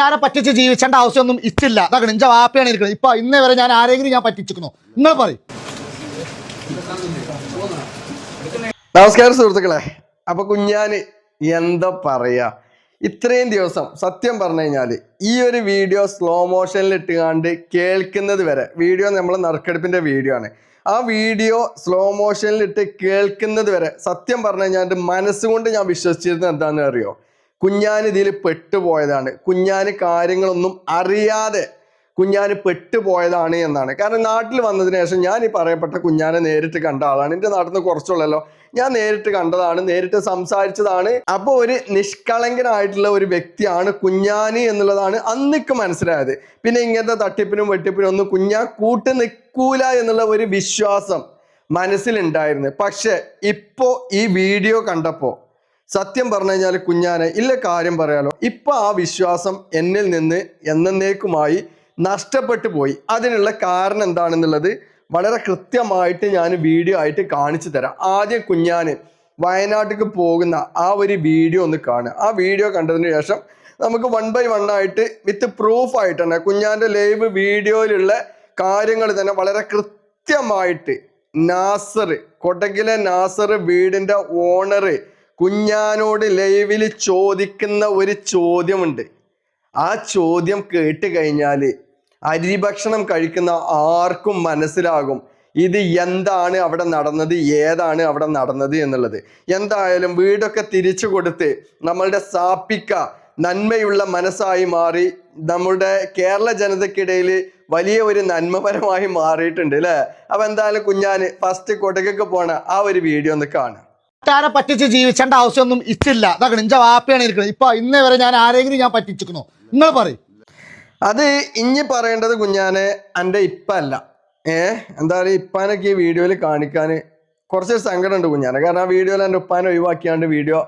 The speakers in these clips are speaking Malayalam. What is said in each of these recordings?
നാട്ടുകാരെ പറ്റിച്ച് ജീവിച്ചേണ്ട ആവശ്യമൊന്നും ഇച്ചില്ല. അതാണ് എന്റെ വാപ്പയാണ് ഇരിക്കുന്നത്. ഇപ്പൊ ഇന്നേ വരെ ഞാൻ ആരെങ്കിലും ഞാൻ പറ്റിച്ചിരിക്കുന്നു. നിങ്ങൾ പറയും. നമസ്കാരം സുഹൃത്തുക്കളെ. അപ്പൊ കുഞ്ഞാന് എന്താ പറയാ? ഇത്രയും ദിവസം സത്യം പറഞ്ഞു കഴിഞ്ഞാൽ ഈ ഒരു വീഡിയോ സ്ലോ മോഷനിൽ ഇട്ടുകാണ്ട് കേൾക്കുന്നത് വരെ വീഡിയോ നമ്മൾ നറുക്കെടുപ്പിന്റെ വീഡിയോ ആണ്. ആ വീഡിയോ സ്ലോ മോഷനിൽ ഇട്ട് കേൾക്കുന്നത് വരെ സത്യം പറഞ്ഞു കഴിഞ്ഞാൽ എന്റെ മനസ്സുകൊണ്ട് ഞാൻ വിശ്വസിച്ചിരുന്നത് എന്താണെന്ന് അറിയോ? കുഞ്ഞാൻ ഇതിൽ പെട്ടുപോയതാണ്. കുഞ്ഞാന് കാര്യങ്ങളൊന്നും അറിയാതെ കുഞ്ഞാന് പെട്ടുപോയതാണ് എന്നാണ്. കാരണം നാട്ടിൽ വന്നതിന് ശേഷം ഞാൻ ഈ പറയപ്പെട്ട കുഞ്ഞാനെ നേരിട്ട് കണ്ട ആളാണ്. എന്റെ നാട്ടിൽ നിന്ന് കുറച്ചുള്ളല്ലോ. ഞാൻ നേരിട്ട് കണ്ടതാണ് നേരിട്ട് സംസാരിച്ചതാണ്. അപ്പോൾ ഒരു നിഷ്കളങ്കനായിട്ടുള്ള ഒരു വ്യക്തിയാണ് കുഞ്ഞാനി എന്നുള്ളതാണ് അന്നിക്ക് മനസ്സിലായത്. പിന്നെ ഇങ്ങനത്തെ തട്ടിപ്പിനും വെട്ടിപ്പിനും ഒന്നും കുഞ്ഞാ കൂട്ട് നിൽക്കൂല എന്നുള്ള ഒരു വിശ്വാസം മനസ്സിലുണ്ടായിരുന്നു. പക്ഷെ ഇപ്പോൾ ഈ വീഡിയോ കണ്ടപ്പോ സത്യം പറഞ്ഞു കഴിഞ്ഞാൽ കുഞ്ഞാനെ ഇല്ല കാര്യം പറയാലോ. ഇപ്പൊ ആ വിശ്വാസം എന്നിൽ നിന്ന് എന്നേക്കുമായി നഷ്ടപ്പെട്ടു പോയി. അതിനുള്ള കാരണം എന്താണെന്നുള്ളത് വളരെ കൃത്യമായിട്ട് ഞാൻ വീഡിയോ ആയിട്ട് കാണിച്ചു തരാം. ആദ്യം കുഞ്ഞാന് വയനാട്ടിലേക്ക് പോകുന്ന ആ ഒരു വീഡിയോ ഒന്ന് കാണുക. ആ വീഡിയോ കണ്ടതിന് ശേഷം നമുക്ക് വൺ ബൈ വൺ ആയിട്ട് വിത്ത് പ്രൂഫ് ആയിട്ട് തന്നെ കുഞ്ഞാന്റെ ലൈവ് വീഡിയോയിലുള്ള കാര്യങ്ങൾ തന്നെ വളരെ കൃത്യമായിട്ട് നാസർ കൊടകിലെ നാസർ വീടിന്റെ ഓണർ കുഞ്ഞാനോട് ലൈവിൽ ചോദിക്കുന്ന ഒരു ചോദ്യമുണ്ട്. ആ ചോദ്യം കേട്ട് കഴിഞ്ഞാൽ അരിഭക്ഷണം കഴിക്കുന്ന ആർക്കും മനസ്സിലാകും ഇത് എന്താണ് അവിടെ നടന്നത് ഏതാണ് അവിടെ നടന്നത് എന്നുള്ളത്. എന്തായാലും വീടൊക്കെ തിരിച്ചു കൊടുത്ത് നമ്മളുടെ സാപ്പിക്ക നന്മയുള്ള മനസ്സായി മാറി നമ്മുടെ കേരള ജനതയ്ക്കിടയിൽ വലിയ ഒരു നന്മപരമായി മാറിയിട്ടുണ്ട് അല്ലേ? അപ്പം എന്തായാലും കുഞ്ഞാന് ഫസ്റ്റ് കൊടകൊക്കെ പോണ ആ ഒരു വീഡിയോ ഒന്ന് കാണാം. നാട്ടുകാരെ പറ്റിച്ച് ജീവിച്ചേണ്ട ആവശ്യമൊന്നും ഇച്ചില്ല. അതാണ് നിന്റെ വാപ്പയാണ് ഇരിക്കുന്നത് ഇപ്പൊ ഇന്നേ വരെ ഞാൻ ആരെങ്കിലും ഞാൻ പറ്റിച്ചിരിക്കണോ നിങ്ങൾ പറയും. അത് ഇഞ്ഞി പറയേണ്ടത് കുഞ്ഞാനെ എന്റെ ഇപ്പ അല്ല ഏ? എന്താ പറയുക ഇപ്പാനൊക്കെ ഈ വീഡിയോയിൽ കാണിക്കാൻ കുറച്ച് സങ്കടമുണ്ട് കുഞ്ഞാനെ. കാരണം ആ വീഡിയോയിൽ എന്റെ ഉപ്പാനെ ഒഴിവാക്കിയാണ്ട് വീഡിയോ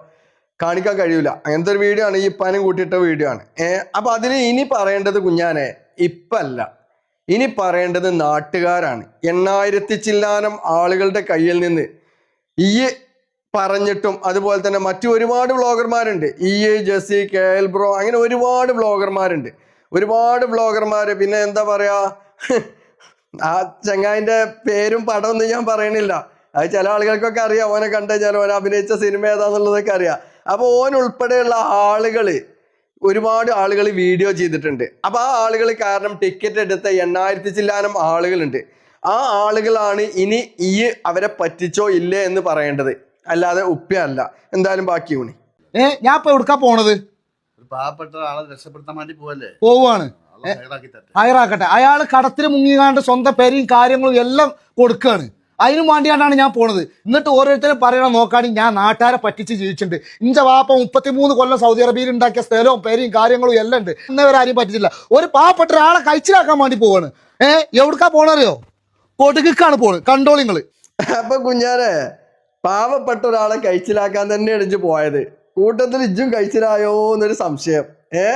കാണിക്കാൻ കഴിയൂല. അങ്ങനത്തെ ഒരു വീഡിയോ ആണ്? ഈ ഇപ്പാനും കൂട്ടിയിട്ട വീഡിയോ ആണ്. ഏ? അപ്പൊ അതിന് ഇനി പറയേണ്ടത് കുഞ്ഞാനെ ഇപ്പല്ല. ഇനി പറയേണ്ടത് നാട്ടുകാരാണ്. എണ്ണായിരത്തി ചില്ലാനം ആളുകളുടെ കയ്യിൽ നിന്ന് ഈ പറഞ്ഞിട്ടും അതുപോലെ തന്നെ മറ്റു ഒരുപാട് വ്ളോഗർമാരുണ്ട് ഇ എ ജസി കെ എൽ ബ്രോ അങ്ങനെ ഒരുപാട് വ്ളോഗർമാരുണ്ട് ഒരുപാട് വ്ളോഗർമാര് പിന്നെ എന്താ പറയാ? ആ ചങ്ങായിന്റെ പേരും പടമൊന്നും ഞാൻ പറയണില്ല. അത് ചില ആളുകൾക്കൊക്കെ അറിയാം. ഓനെ കണ്ടു കഴിഞ്ഞാൽ ഓൻ അഭിനയിച്ച സിനിമ ഏതാന്നുള്ളതൊക്കെ അറിയാം. അപ്പോൾ ഓൻ ഉൾപ്പെടെയുള്ള ആളുകൾ ഒരുപാട് ആളുകൾ വീഡിയോ ചെയ്തിട്ടുണ്ട്. അപ്പൊ ആ ആളുകൾ കാരണം ടിക്കറ്റ് എടുത്ത എണ്ണായിരത്തി ചില്ലാനം ആളുകളുണ്ട്. ആ ആളുകളാണ് ഇനി ഈ അവരെ പറ്റിച്ചോ ഇല്ലേ എന്ന് പറയേണ്ടത്. അല്ലാതെ ഉപ്പയല്ല എന്തായാലും ബാക്കി ഊണി. ഏ ഞാൻ ഇപ്പൊ എവിടുക്കാ പോണത്? പാവപ്പെട്ട ആളെ രക്ഷപ്പെടുത്താൻ വേണ്ടി പോവല്ലേ? പോവാണ്. ഹയറാക്കട്ടെ അയാൾ കടത്തിൽ മുങ്ങിക്കാണ്ട് സ്വന്തം പേരെയും കാര്യങ്ങളും എല്ലാം കൊടുക്കുകയാണ് അതിനു വേണ്ടിയാണ്ടാണ് ഞാൻ പോണത്. എന്നിട്ട് ഓരോരുത്തരും പറയണം നോക്കാണെങ്കിൽ ഞാൻ നാട്ടുകാരെ പറ്റിച്ച് ജീവിച്ചിട്ടുണ്ട് ഇഞ്ച വാപ്പ മുപ്പത്തിമൂന്ന് കൊല്ലം സൗദി അറേബ്യയിൽ ഉണ്ടാക്കിയ സ്ഥലവും പേരെയും കാര്യങ്ങളും എല്ലാം ഉണ്ട്. ഇന്നവരെ ആരും പറ്റിച്ചില്ല. ഒരു പാവപ്പെട്ട ഒരാളെ കഴിച്ചിലാക്കാൻ വേണ്ടി പോവാണ്. ഏഹ് എവിടുക്കാ പോണറിയോ കൊടുക്കാണ് പോണ് കണ്ടോളിങ്ങൾ അപ്പൊ കുഞ്ഞാരെ പാവപ്പെട്ട ഒരാളെ കഴിച്ചിലാക്കാൻ തന്നെ ഇടിച്ചു പോയത്. കൂട്ടത്തിൽ ഇജ്ജും കഴിച്ചിലായോ എന്നൊരു സംശയം. ഏ?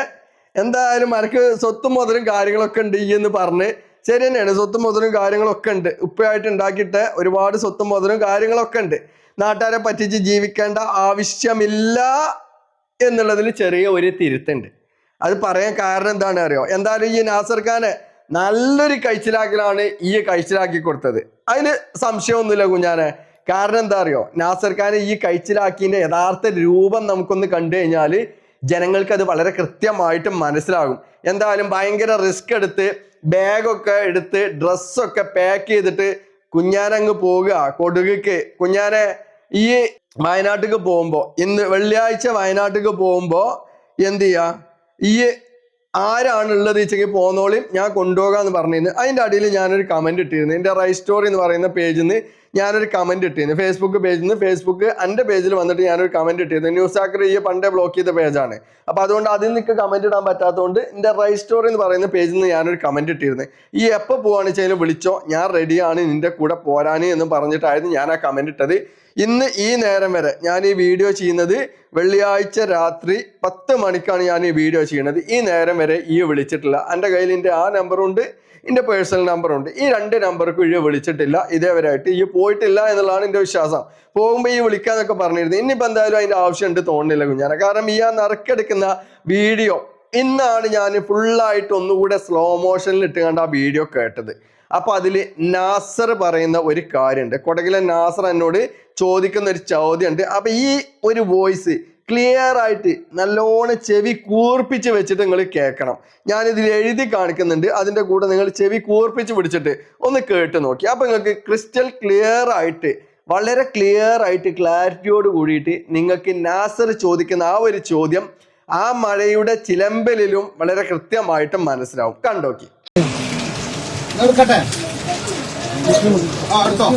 എന്തായാലും അനക്ക് സ്വത്തും മുതലും കാര്യങ്ങളൊക്കെ ഉണ്ട് ഈ എന്ന് പറഞ്ഞ്. ശരി തന്നെയാണ് സ്വത്തും മുതലും കാര്യങ്ങളൊക്കെ ഉണ്ട്. ഉപ്പയായിട്ട് ഉണ്ടാക്കിയിട്ട് ഒരുപാട് സ്വത്തും മുതലും കാര്യങ്ങളൊക്കെ ഉണ്ട്. നാട്ടുകാരെ പറ്റിച്ച് ജീവിക്കേണ്ട ആവശ്യമില്ല എന്നുള്ളതിൽ ചെറിയ ഒരു തിരുത്തുണ്ട്. അത് പറയാൻ കാരണം എന്താണ് അറിയോ? എന്തായാലും ഈ നാസർ ഖാനെ നല്ലൊരു കഴിച്ചിലാക്കലാണ് ഈ കഴിച്ചിലാക്കി കൊടുത്തത്. അതിന് സംശയമൊന്നുമില്ല കുഞ്ഞാനെ. കാരണം എന്താ അറിയോ? നാസർ ഖാൻ ഈ കഴിച്ചിലാക്കിയതിന്റെ യഥാർത്ഥ രൂപം നമുക്കൊന്ന് കണ്ടു കഴിഞ്ഞാൽ ജനങ്ങൾക്ക് അത് വളരെ കൃത്യമായിട്ട് മനസ്സിലാകും. എന്തായാലും ഭയങ്കര റിസ്ക് എടുത്ത് ബാഗൊക്കെ എടുത്ത് ഡ്രസ്സൊക്കെ പാക്ക് ചെയ്തിട്ട് കുഞ്ഞാനങ്ങ് പോവുക. കൊടുകക്ക് കുഞ്ഞാനെ ഈ വയനാട്ടിലേക്ക് പോകുമ്പോ ഇന്ന് വെള്ളിയാഴ്ച വയനാട്ടിലേക്ക് പോകുമ്പോ എന്ത് ചെയ്യാ ഈ ആരാണ് ഉള്ളത് വെച്ചെങ്കിൽ പോന്നോളിയും ഞാൻ കൊണ്ടുപോകാന്ന് പറഞ്ഞിരുന്നു. അതിന്റെ അടിയിൽ ഞാനൊരു കമന്റ് ഇട്ടിരുന്നു. എന്റെ റൈ സ്റ്റോറി എന്ന് പറയുന്ന പേജിൽ നിന്ന് ഞാനൊരു കമന്റ് ഇട്ടിരുന്നു. ഫേസ്ബുക്ക് പേജിൽ നിന്ന് ഫേസ്ബുക്ക് എന്റെ പേജിൽ വന്നിട്ട് ഞാനൊരു കമന്റ് ഇട്ടിരുന്നു. ന്യൂസ് ആക്കർ ഈ പണ്ടേ ബ്ലോക്ക് ചെയ്ത പേജാണ് അപ്പോൾ അതുകൊണ്ട് അതിൽ നിൽക്ക് കമന്റ് ഇടാൻ പറ്റാത്തതുകൊണ്ട് എന്റെ റൈ സ്റ്റോറി എന്ന് പറയുന്ന പേജിൽ നിന്ന് ഞാനൊരു കമന്റ് ഇട്ടിരുന്നു. ഈ എപ്പോൾ പോവാണ് വെച്ചാൽ വിളിച്ചോ? ഞാൻ റെഡിയാണ് നിന്റെ കൂടെ പോരാന് എന്ന് പറഞ്ഞിട്ടായിരുന്നു ഞാൻ ആ കമന്റ് ഇട്ടത്. ഇന്ന് ഈ നേരം വരെ ഞാൻ ഈ വീഡിയോ ചെയ്യുന്നത് വെള്ളിയാഴ്ച രാത്രി പത്ത് മണിക്കാണ് ഞാൻ ഈ വീഡിയോ ചെയ്യുന്നത്. ഈ നേരം വരെ ഈ വിളിച്ചിട്ടില്ല. എന്റെ കയ്യിൽ എന്റെ ആ നമ്പറുണ്ട് എന്റെ പേഴ്സണൽ നമ്പറുണ്ട് ഈ രണ്ട് നമ്പർക്കും ഇഴ വിളിച്ചിട്ടില്ല. ഇതേവരായിട്ട് ഈ പോയിട്ടില്ല എന്നുള്ളതാണ് എന്റെ വിശ്വാസം. പോകുമ്പോൾ ഈ വിളിക്കാന്നൊക്കെ പറഞ്ഞിരുന്നു. ഇനിയിപ്പോൾ എന്തായാലും അതിന്റെ ആവശ്യമുണ്ട് തോന്നുന്നില്ല കുഞ്ഞാനെ. കാരണം ഈ ആ നറുക്കെടുക്കുന്ന വീഡിയോ ഇന്നാണ് ഞാൻ ഫുള്ളായിട്ട് ഒന്നുകൂടെ സ്ലോ മോഷനിൽ ഇട്ട് കണ്ട ആ വീഡിയോ കേട്ടത്. അപ്പൊ അതിൽ നാസർ പറയുന്ന ഒരു കാര്യമുണ്ട് കൊടകിലെ നാസർ എന്നോട് ചോദിക്കുന്ന ഒരു ചോദ്യമുണ്ട് അപ്പൊ ഈ ഒരു വോയിസ് ക്ലിയർ ആയിട്ട് നല്ലോണം ചെവി കൂർപ്പിച്ച് വെച്ചിട്ട് നിങ്ങൾ കേൾക്കണം. ഞാനിതിൽ എഴുതി കാണിക്കുന്നുണ്ട്. അതിന്റെ കൂടെ നിങ്ങൾ ചെവി കൂർപ്പിച്ച് പിടിച്ചിട്ട് ഒന്ന് കേട്ട് നോക്കി. അപ്പം നിങ്ങൾക്ക് ക്രിസ്റ്റൽ ക്ലിയർ ആയിട്ട് വളരെ ക്ലിയർ ആയിട്ട് ക്ലാരിറ്റിയോട് കൂടിയിട്ട് നിങ്ങൾക്ക് നാസർ ചോദിക്കുന്ന ആ ഒരു ചോദ്യം ആ മഴയുടെ ചിലമ്പലിലും വളരെ കൃത്യമായിട്ട് മനസ്സിലാവും. കണ്ടോക്കി ആ എടുത്തോ.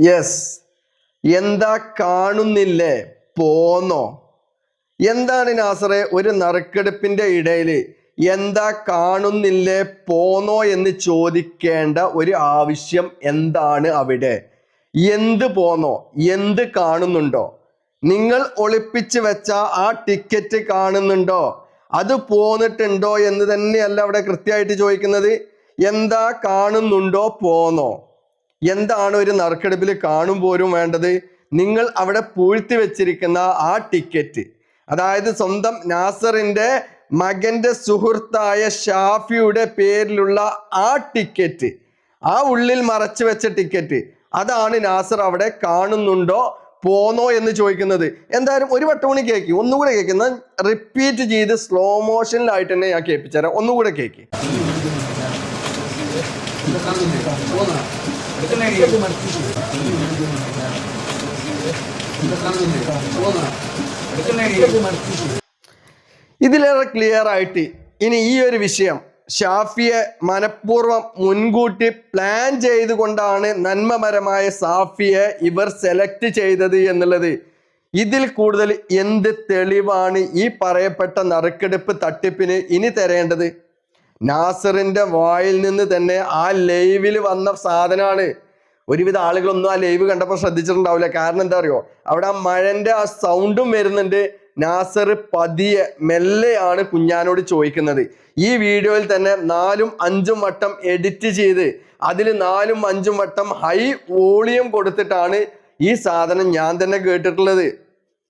യെസ് എന്താ കാണുന്നില്ലേ? പോന്നോ. എന്താണ് നാസറെ? ഒരു നറുക്കെടുപ്പിന്റെ ഇടയിൽ എന്താ കാണുന്നില്ലേ? പോന്നോ എന്ന് ചോദിക്കേണ്ട ഒരു ആവശ്യം എന്താണ് അവിടെ? എന്ത് പോന്നോ? എന്ത് കാണുന്നുണ്ടോ? നിങ്ങൾ ഒളിപ്പിച്ച് വെച്ച ആ ടിക്കറ്റ് കാണുന്നുണ്ടോ? അത് പോന്നിട്ടുണ്ടോ എന്ന് തന്നെയല്ല അവിടെ കൃത്യമായിട്ട് ചോദിക്കുന്നത്. എന്താ കാണുന്നുണ്ടോ പോന്നോ? എന്താണ് ഒരു നറുക്കെടുപ്പിൽ കാണുമ്പോഴും വേണ്ടത്? നിങ്ങൾ അവിടെ പൂഴ്ത്തി വെച്ചിരിക്കുന്ന ആ ടിക്കറ്റ്. അതായത് സ്വന്തം നാസറിന്റെ മകന്റെ സുഹൃത്തായ ഷാഫിയുടെ പേരിലുള്ള ആ ടിക്കറ്റ്. ആ ഉള്ളിൽ മറച്ചു വെച്ച ടിക്കറ്റ്. അതാണ് നാസർ അവിടെ കാണുന്നുണ്ടോ പോന്നോ എന്ന് ചോദിക്കുന്നത്. എന്തായാലും ഒരു വട്ടം കൂടി കേക്ക്. ഒന്നുകൂടെ കേൾക്കുന്ന റിപ്പീറ്റ് ചെയ്ത് സ്ലോ മോഷനിലായിട്ട് തന്നെ ഞാൻ കേൾപ്പിച്ചുതരാം. ഒന്നുകൂടെ കേക്ക്. ഇതിലേറെ ക്ലിയർ ആയിട്ട് ഇനി ഈ ഒരു വിഷയം ഷാഫിയെ മനഃപൂർവം മുൻകൂട്ടി പ്ലാൻ ചെയ്തുകൊണ്ടാണ് നന്മപരമായ സാഫിയെ ഇവർ സെലക്ട് ചെയ്തത് എന്നുള്ളത്. ഇതിൽ കൂടുതൽ എന്ത് തെളിവാണ് ഈ പറയപ്പെട്ട നറുക്കെടുപ്പ് തട്ടിപ്പിന് ഇനി തരേണ്ടത്? നാസറിന്റെ വായിൽ നിന്ന് തന്നെ ആ ലൈവിൽ വന്ന സാധനമാണ് ഒരുവിധ ആളുകളൊന്നും ആ ലൈവ് കണ്ടപ്പോൾ ശ്രദ്ധിച്ചിട്ടുണ്ടാവില്ല. കാരണം എന്താ അറിയോ? അവിടെ ആ മഴന്റെ ആ സൗണ്ടും വരുന്നുണ്ട്. നാസർ പതിയെ മെല്ലെയാണ് കുഞ്ഞാനോട് ചോദിക്കുന്നത്. ഈ വീഡിയോയിൽ തന്നെ നാലും അഞ്ചും വട്ടം എഡിറ്റ് ചെയ്ത് അതിൽ നാലും അഞ്ചും വട്ടം ഹൈ വോളിയം കൊടുത്തിട്ടാണ് ഈ സാധനം ഞാൻ തന്നെ കേട്ടിട്ടുള്ളത്.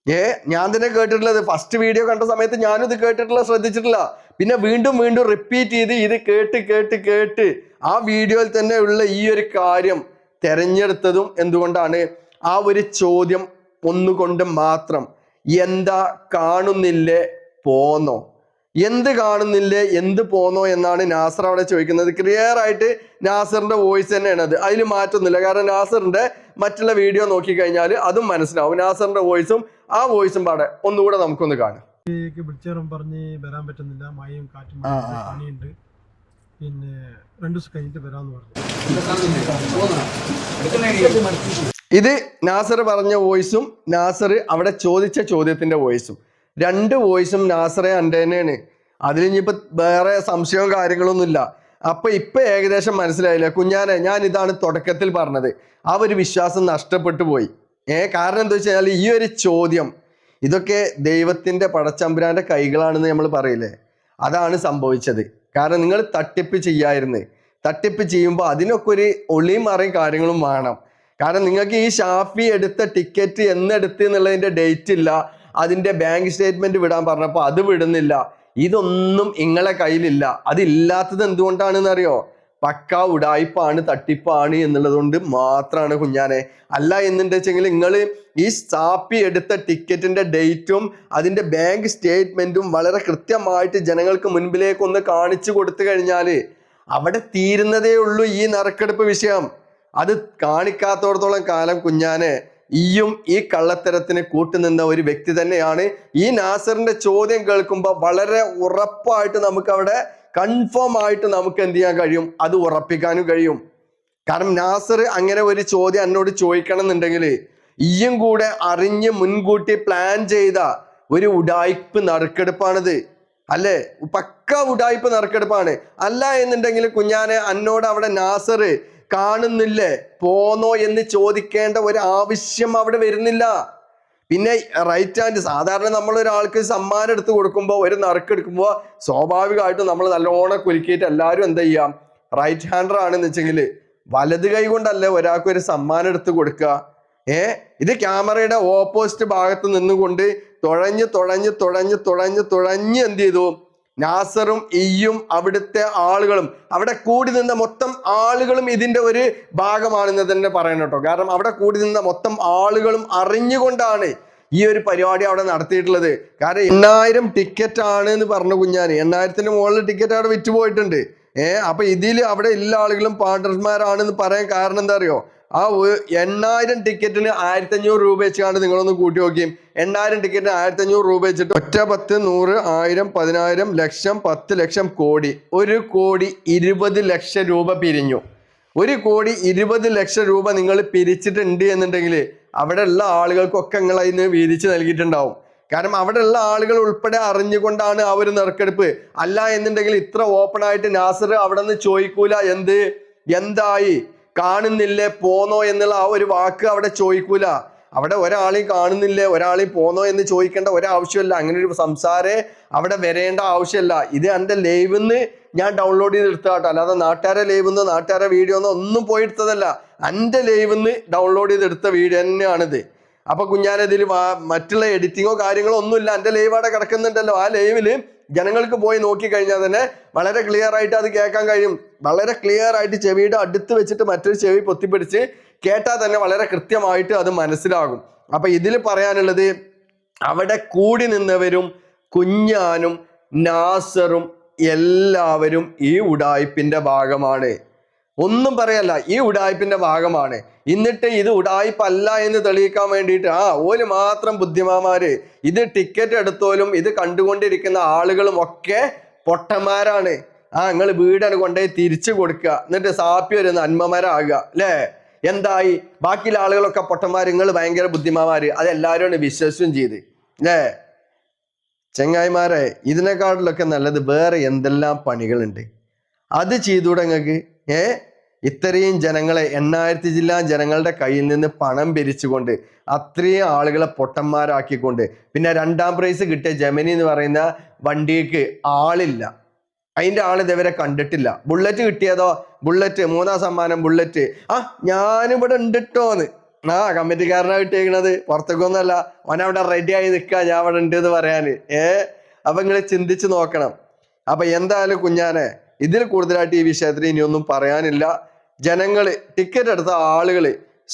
ഏ ഞാൻ തന്നെ കേട്ടിട്ടുള്ളത്. ഫസ്റ്റ് വീഡിയോ കണ്ട സമയത്ത് ഞാനും ഇത് കേട്ടിട്ടില്ല ശ്രദ്ധിച്ചിട്ടില്ല. പിന്നെ വീണ്ടും വീണ്ടും റിപ്പീറ്റ് ചെയ്ത് ഇത് കേട്ട് കേട്ട് കേട്ട് ആ വീഡിയോയിൽ തന്നെ ഉള്ള ഈ ഒരു കാര്യം തെരഞ്ഞെടുത്തതും എന്തുകൊണ്ടാണ്? ആ ഒരു ചോദ്യം ഒന്നുകൊണ്ട് മാത്രം. എന്താ കാണുന്നില്ലേ പോന്നോ? എന്ത് കാണുന്നില്ലേ എന്ത് പോന്നോ എന്നാണ് നാസർ അവിടെ ചോദിക്കുന്നത്. ക്ലിയർ ആയിട്ട് നാസറിന്റെ വോയിസ് തന്നെയാണ് അത്. അതിൽ മാറ്റൊന്നുമില്ല. കാരണം നാസറിന്റെ മറ്റുള്ള വീഡിയോ നോക്കിക്കഴിഞ്ഞാൽ അതും മനസ്സിലാവും. നാസറിന്റെ വോയിസും ആ വോയിസും പാടെ ഒന്നുകൂടെ നമുക്കൊന്ന് കാണാം. പറഞ്ഞ് വരാൻ പറ്റുന്നില്ല. മഴയും കാറ്റും പണിയുണ്ട് പിന്നെ രണ്ടു ദിവസം കഴിഞ്ഞിട്ട് വരാന്ന് പറഞ്ഞു. ഇത് നാസർ പറഞ്ഞ വോയിസും നാസർ അവിടെ ചോദിച്ച ചോദ്യത്തിന്റെ വോയിസും. രണ്ട് വോയിസും നാസറെ തന്നെയാണ് അതിൽ ഇനിയിപ്പോ വേറെ സംശയവും കാര്യങ്ങളൊന്നുമില്ല അപ്പൊ ഇപ്പൊ ഏകദേശം മനസ്സിലായില്ല? കുഞ്ഞാനെ ഞാൻ ഇതാണ് തുടക്കത്തിൽ പറഞ്ഞത്. ആ ഒരു വിശ്വാസം നഷ്ടപ്പെട്ടു പോയി. ഏ കാരണം എന്താ വെച്ചാൽ ഈ ഒരു ചോദ്യം ഇതൊക്കെ ദൈവത്തിന്റെ പടച്ചമ്പുരാന്റെ കൈകളാണെന്ന് നമ്മൾ പറയില്ലേ? അതാണ് സംഭവിച്ചത്. കാരണം നിങ്ങൾ തട്ടിപ്പ് ചെയ്യായിരുന്നു. തട്ടിപ്പ് ചെയ്യുമ്പോൾ അതിനൊക്കെ ഒരു ഒളിയും മറിയും കാര്യങ്ങളും വേണം. കാരണം നിങ്ങൾക്ക് ഈ ഷാഫി എടുത്ത ടിക്കറ്റ് എന്നെടുത്ത് എന്നുള്ളതിന്റെ ഡേറ്റ് ഇല്ല. അതിന്റെ ബാങ്ക് സ്റ്റേറ്റ്മെന്റ് വിടാൻ പറഞ്ഞപ്പോൾ അത് വിടുന്നില്ല. ഇതൊന്നും നിങ്ങളെ കയ്യിലില്ല. അതില്ലാത്തത് എന്തുകൊണ്ടാണെന്ന് അറിയോ പക്ക ഉടായ്പാണ് തട്ടിപ്പാണ് എന്നുള്ളത് കൊണ്ട് മാത്രമാണ് കുഞ്ഞാനെ. അല്ല എന്നുണ്ടെച്ചെങ്കിൽ നിങ്ങൾ ഈ സ്റ്റാപ്പി എടുത്ത ടിക്കറ്റിന്റെ ഡേറ്റും അതിന്റെ ബാങ്ക് സ്റ്റേറ്റ്മെന്റും വളരെ കൃത്യമായിട്ട് ജനങ്ങൾക്ക് മുൻപിലേക്ക് ഒന്ന് കാണിച്ചു കൊടുത്തു കഴിഞ്ഞാൽ അവിടെ തീരുന്നതേ ഉള്ളൂ ഈ നറുക്കെടുപ്പ് വിഷയം. അത് കാണിക്കാത്തോടത്തോളം കാലം കുഞ്ഞാനെ ഈയും ഈ കള്ളത്തരത്തിന് കൂട്ടുനിന്ന ഒരു വ്യക്തി തന്നെയാണ്. ഈ നാസറിന്റെ ചോദ്യം കേൾക്കുമ്പോൾ വളരെ ഉറപ്പായിട്ട് നമുക്ക് അവിടെ കൺഫേം ആയിട്ട് നമുക്ക് എന്ത് ചെയ്യാൻ കഴിയും? അത് ഉറപ്പിക്കാനും കഴിയും. കാരണം നാസർ അങ്ങനെ ഒരു ചോദ്യം എന്നോട് ചോദിക്കണം എന്നുണ്ടെങ്കിൽ ഈയും കൂടെ അറിഞ്ഞ് മുൻകൂട്ടി പ്ലാൻ ചെയ്ത ഒരു ഉടായ്പ് നറുക്കെടുപ്പാണിത്. അല്ലേ? പക്ക ഉടായ്പ നറുക്കെടുപ്പാണ്. അല്ല എന്നുണ്ടെങ്കിൽ കുഞ്ഞാനെ അന്നോട് അവിടെ നാസർ കാണുന്നില്ലേ. പോന്നോ എന്ന് ചോദിക്കേണ്ട ഒരു ആവശ്യം അവിടെ വരുന്നില്ല. പിന്നെ റൈറ്റ് ഹാൻഡ് സാധാരണ നമ്മൾ ഒരാൾക്ക് സമ്മാനം എടുത്ത് കൊടുക്കുമ്പോൾ ഒരു നറുക്ക് എടുക്കുമ്പോൾ സ്വാഭാവികമായിട്ടും നമ്മൾ നല്ലോണം കുലുക്കിയിട്ട് എല്ലാവരും എന്താ ചെയ്യാം? റൈറ്റ് ഹാൻഡർ ആണെന്ന് വെച്ചെങ്കിൽ വലത് കൈ കൊണ്ടല്ലേ ഒരാൾക്ക് ഒരു സമ്മാനം എടുത്ത് കൊടുക്കുക. ഏ? ഇത് ക്യാമറയുടെ ഓപ്പോസിറ്റ് ഭാഗത്ത് നിന്നുകൊണ്ട് തുഴഞ്ഞ് തുഴഞ്ഞ് തുഴഞ്ഞ് തുഴഞ്ഞ് തുഴഞ്ഞ് എന്ത് ചെയ്തു? നാസറും ഇയ്യും അവിടുത്തെ ആളുകളും. അവിടെ കൂടി നിന്ന മൊത്തം ആളുകളും ഇതിന്റെ ഒരു ഭാഗമാണെന്ന് തന്നെ പറയണം കേട്ടോ. കാരണം അവിടെ കൂടി നിന്ന മൊത്തം ആളുകളും അറിഞ്ഞുകൊണ്ടാണ് ഈ ഒരു പരിപാടി അവിടെ നടത്തിയിട്ടുള്ളത്. കാരണം എണ്ണായിരം ടിക്കറ്റ് ആണ് എന്ന് പറഞ്ഞു കുഞ്ഞാന്. എണ്ണായിരത്തിന് മുകളിൽ ടിക്കറ്റ് അവിടെ വിറ്റ് പോയിട്ടുണ്ട് ഏഹ് അപ്പൊ ഇതിൽ അവിടെ എല്ലാ ആളുകളും പാർട്ണർമാരാണെന്ന് പറയാൻ കാരണം എന്താ അറിയോ? ആ എണ്ണായിരം ടിക്കറ്റിന് ആയിരത്തി അഞ്ഞൂറ് രൂപ വെച്ചാണ് നിങ്ങളൊന്ന് കൂട്ടി നോക്കിയും. എണ്ണായിരം ടിക്കറ്റിന് ആയിരത്തി അഞ്ഞൂറ് രൂപ വെച്ചിട്ട് ഒറ്റ പത്ത് നൂറ് ആയിരം പതിനായിരം ലക്ഷം പത്ത് ലക്ഷം കോടി. ഒരു കോടി ഇരുപത് ലക്ഷം രൂപ പിരിഞ്ഞു. ഒരു കോടി ഇരുപത് ലക്ഷം രൂപ നിങ്ങൾ പിരിച്ചിട്ടുണ്ട് എന്നുണ്ടെങ്കിൽ അവിടെ ഉള്ള ആളുകൾക്കൊക്കെ നിങ്ങൾ അതിന് വീതിച്ച് നൽകിയിട്ടുണ്ടാവും. കാരണം അവിടെ ഉള്ള ആളുകൾ ഉൾപ്പെടെ അറിഞ്ഞുകൊണ്ടാണ് ആ ഒരു നറുക്കെടുപ്പ്. അല്ല എന്നുണ്ടെങ്കിൽ ഇത്ര ഓപ്പൺ ആയിട്ട് നാസർ അവിടെ നിന്ന് ചോദിക്കൂല. എന്ത്? എന്തായി? കാണുന്നില്ലേ പോന്നോ എന്നുള്ള ആ ഒരു വാക്ക് അവിടെ ചോദിക്കൂല. അവിടെ ഒരാളെയും കാണുന്നില്ലേ ഒരാളെയും പോന്നോ എന്ന് ചോദിക്കേണ്ട ഒരാവശ്യമില്ല. അങ്ങനെ ഒരു സംസാരേ അവിടെ വരേണ്ട ആവശ്യമില്ല. ഇത് എന്റെ എന്ന് ഞാൻ ഡൗൺലോഡ് ചെയ്ത് എടുത്താട്ടോ അല്ലാതെ നാട്ടുകാരെ ലൈവിന്ന് നാട്ടുകാരെ വീഡിയോ ഒന്നും പോയി എടുത്തതല്ല. എന്റെ എന്ന് ഡൗൺലോഡ് ചെയ്ത് എടുത്ത വീഡിയോ തന്നെയാണിത്. അപ്പൊ കുഞ്ഞാനതിൽ മറ്റുള്ള എഡിറ്റിങ്ങോ കാര്യങ്ങളോ ഒന്നുമില്ല. എന്റെ ലൈവ് അവിടെ കിടക്കുന്നുണ്ടല്ലോ. ആ ലൈവിൽ ജനങ്ങൾക്ക് പോയി നോക്കി കഴിഞ്ഞാൽ തന്നെ വളരെ ക്ലിയർ ആയിട്ട് അത് കേൾക്കാൻ കഴിയും. വളരെ ക്ലിയർ ആയിട്ട് ചെവിയുടെ അടുത്ത് വെച്ചിട്ട് മറ്റൊരു ചെവി പൊത്തിപ്പിടിച്ച് കേട്ടാൽ തന്നെ വളരെ കൃത്യമായിട്ട് അത് മനസ്സിലാകും. അപ്പൊ ഇതിൽ പറയാനുള്ളത് അവിടെ കൂടി നിന്നവരും കുഞ്ഞാനും നാസറും എല്ലാവരും ഈ ഉടായ്പിന്റെ ഭാഗമാണ്. ഒന്നും പറയല്ല ഈ ഉടായ്പിന്റെ ഭാഗമാണ്. എന്നിട്ട് ഇത് ഉടായ്പല്ല എന്ന് തെളിയിക്കാൻ വേണ്ടിയിട്ട് ആ ഓൽ മാത്രം ബുദ്ധിമാന്മാര് ഇത് ടിക്കറ്റ് എടുത്തോലും ഇത് കണ്ടുകൊണ്ടിരിക്കുന്ന ആളുകളും ഒക്കെ പൊട്ടന്മാരാണ്. ആ നിങ്ങൾ വീടാണ് കൊണ്ടുപോയി തിരിച്ചു കൊടുക്കുക എന്നിട്ട് സാപ്പി ഒരു നന്മമാരാകുക അല്ലേ? എന്തായി? ബാക്കിയുള്ള ആളുകളൊക്കെ പൊട്ടന്മാർ നിങ്ങൾ ഭയങ്കര ബുദ്ധിമാന്മാര്. അതെല്ലാവരും വിശ്വസിച്ചും ചെയ്ത് അല്ലേ? ചെങ്ങായിമാരെ ഇതിനെക്കാട്ടിലൊക്കെ നല്ലത് വേറെ എന്തെല്ലാം പണികളുണ്ട്? അത് ചെയ്തൂടെ നിങ്ങൾക്ക് ഏ? ഇത്രയും ജനങ്ങളെ എണ്ണായിരത്തി ജില്ലാ ജനങ്ങളുടെ കയ്യിൽ നിന്ന് പണം പിരിച്ചുകൊണ്ട് അത്രയും ആളുകളെ പൊട്ടന്മാരാക്കിക്കൊണ്ട് പിന്നെ രണ്ടാം പ്രൈസ് കിട്ടിയ ജമനി എന്ന് പറയുന്ന വണ്ടിക്ക് ആളില്ല. അതിന്റെ ആൾ ഇതുവരെ കണ്ടിട്ടില്ല. ബുള്ളറ്റ് കിട്ടിയതോ? ബുള്ളറ്റ് മൂന്നാം സമ്മാനം ബുള്ളറ്റ് ആ ഞാനിവിടെ ഉണ്ടിട്ടോന്ന്. ആ കമ്മിറ്റിക്കാരനാ കിട്ടിയേക്കണത്. പുറത്തേക്കൊന്നുമല്ല. ഓൻ അവിടെ റെഡി ആയി നിൽക്കുക ഞാൻ അവിടെ ഉണ്ട് എന്ന് പറയാന് ഏ? അപ്പൊ നിങ്ങൾ ചിന്തിച്ച് നോക്കണം. അപ്പൊ എന്തായാലും കുഞ്ഞാനെ ഇതിൽ കൂടുതലായിട്ട് ഈ വിഷയത്തിൽ ഇനിയൊന്നും പറയാനില്ല. ജനങ്ങൾ ടിക്കറ്റ് എടുത്ത ആളുകൾ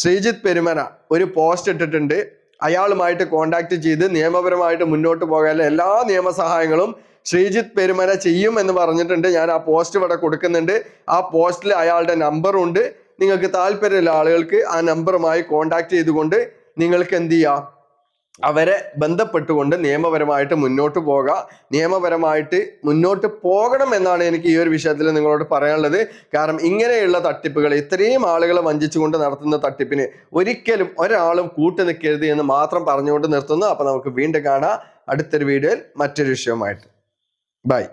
ശ്രീജിത്ത് പെരുമന ഒരു പോസ്റ്റ് ഇട്ടിട്ടുണ്ട്. അയാളുമായിട്ട് കോണ്ടാക്ട് ചെയ്ത് നിയമപരമായിട്ട് മുന്നോട്ട് പോകാനുള്ള എല്ലാ നിയമസഹായങ്ങളും ശ്രീജിത്ത് പെരുമന ചെയ്യും എന്ന് പറഞ്ഞിട്ടുണ്ട്. ഞാൻ ആ പോസ്റ്റ് ഇവിടെ കൊടുക്കുന്നുണ്ട്. ആ പോസ്റ്റിൽ അയാളുടെ നമ്പറും ഉണ്ട്. നിങ്ങൾക്ക് താല്പര്യമുള്ള ആളുകൾക്ക് ആ നമ്പറുമായി കോണ്ടാക്ട് ചെയ്തുകൊണ്ട് നിങ്ങൾക്ക് എന്ത് ചെയ്യാം? അവരെ ബന്ധപ്പെട്ടുകൊണ്ട് നിയമപരമായിട്ട് മുന്നോട്ട് പോകാം. നിയമപരമായിട്ട് മുന്നോട്ട് പോകണം എന്നാണ് എനിക്ക് ഈ ഒരു വിഷയത്തിൽ നിങ്ങളോട് പറയാനുള്ളത്. കാരണം ഇങ്ങനെയുള്ള തട്ടിപ്പുകൾ ഇത്രയും ആളുകളെ വഞ്ചിച്ചുകൊണ്ട് നടത്തുന്ന തട്ടിപ്പിന് ഒരിക്കലും ഒരാളും കൂട്ടു നിൽക്കരുത് എന്ന് മാത്രം പറഞ്ഞുകൊണ്ട് നിർത്തുന്നു. അപ്പൊ നമുക്ക് വീണ്ടും കാണാം. അടുത്തൊരു വീഡിയോയിൽ മറ്റൊരു വിഷയവുമായിട്ട്. ബൈ.